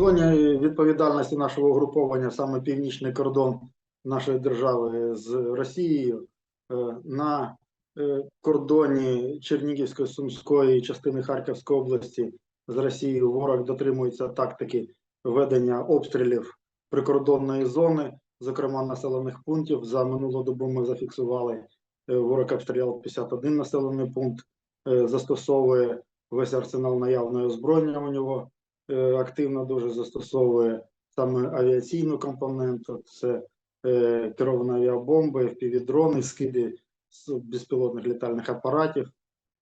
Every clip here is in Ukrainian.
зоні відповідальності нашого угруповання саме північний кордон нашої держави з Росією е, на е, кордоні Чернігівської Сумської частини Харківської області з Росією ворог дотримується тактики ведення обстрілів прикордонної зони, зокрема населених пунктів. За минулу добу ми зафіксували е, ворог обстріляв 51 населений пункт, застосовує весь арсенал наявного озброєння у нього активно дуже застосовує саме авіаційну компоненту, це е, керовані авіабомби, FPV-дрони, скиди безпілотних літальних апаратів.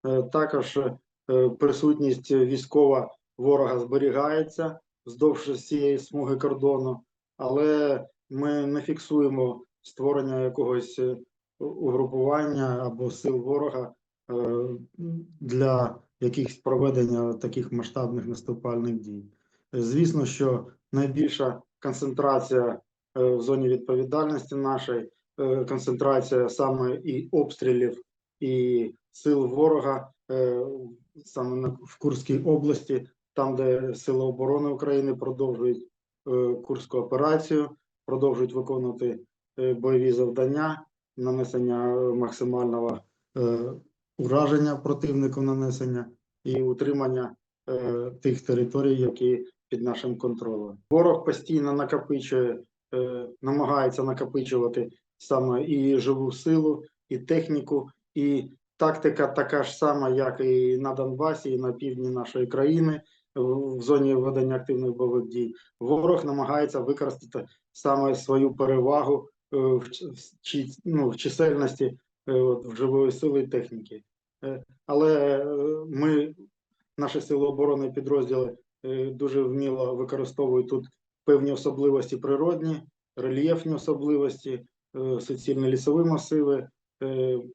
Е, також е, присутність військова ворога зберігається вздовж всієї смуги кордону, але ми не фіксуємо створення якогось е, угрупування або сил ворога е, для якихось проведення таких масштабних наступальних дій. Звісно, що найбільша концентрація е, в зоні відповідальності нашої, е, концентрація саме і обстрілів, і сил ворога е, саме в Курській області, там, де Сили оборони України продовжують е, Курську операцію, продовжують виконувати е, бойові завдання, нанесення е, максимального е, ураження противнику нанесення і утримання е, тих територій, які під нашим контролем. Ворог постійно накопичує, е, намагається накопичувати саме і живу силу, і техніку, і тактика така ж сама, як і на Донбасі, і на півдні нашої країни. В зоні ведення активних бойових дій ворог намагається використати саме свою перевагу е, в, ну, в чисельності е, в живої сили техніки. Е, Але е, ми, наші сили оборони підрозділи, е, дуже вміло використовують тут певні особливості природні, рельєфні особливості, суцільні лісові масиви,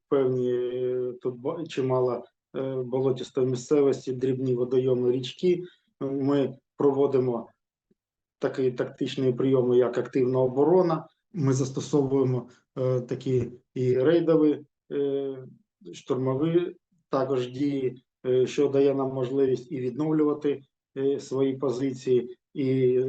певні тут чимало болотістої місцевості, дрібні водойоми, річки. Ми проводимо такі тактичні прийоми, як активна оборона. Ми застосовуємо е, такі і рейдові е, штурмові також дії, е, що дає нам можливість і відновлювати е, свої позиції, і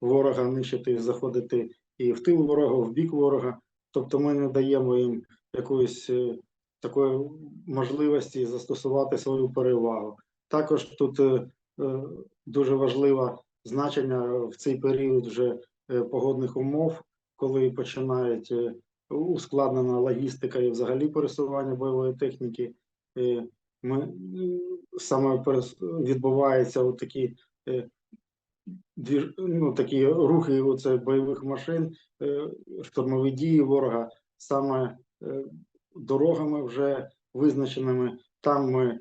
ворога нищити, заходити і в тил ворога, в бік ворога. Тобто ми не даємо їм якоїсь е, такої можливості застосувати свою перевагу. Також тут дуже важливе значення в цей період вже погодних умов, коли починають ускладнена логістика і взагалі пересування бойової техніки. Е, Ми саме відбуваються от такі е, ну, такі рухи оце бойових машин, е, штурмові дії ворога саме дорогами вже визначеними. Там ми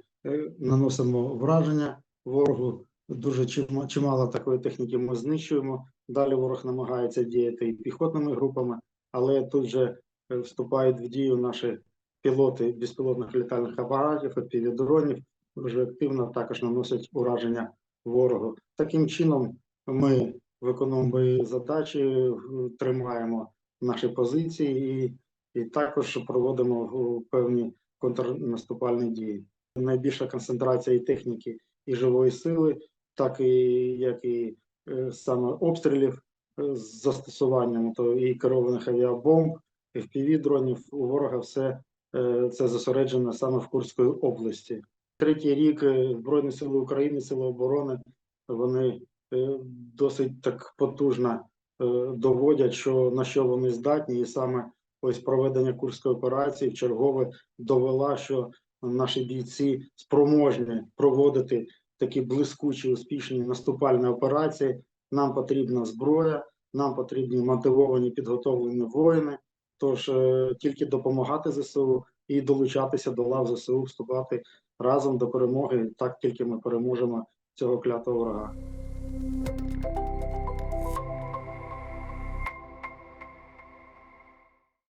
наносимо враження ворогу. Дуже чимало такої техніки ми знищуємо. Далі ворог намагається діяти і піхотними групами, але тут же е, вступають в дію наші пілоти безпілотних літальних апаратів, дронів, вже активно також наносять ураження ворогу. Таким чином ми виконуємо задачі, тримаємо наші позиції і, і також проводимо певні контрнаступальні дії. Найбільша концентрація і техніки, і живої сили, так і як і е, саме обстрілів е, з застосуванням то і керованих авіабомб, і FPV-дронів у ворога все е, це зосереджено саме в Курській області. Третій рік е, Збройні Сили України, Сили оборони, вони е, досить так потужно доводять, що на що вони здатні, і саме ось проведення Курської операції в чергове довела, що наші бійці спроможні проводити такі блискучі, успішні наступальні операції. Нам потрібна зброя, нам потрібні мотивовані підготовлені воїни. Тож е, тільки допомагати ЗСУ і долучатися до лав ЗСУ, вступати разом до перемоги. Так тільки ми переможемо цього клятого ворога.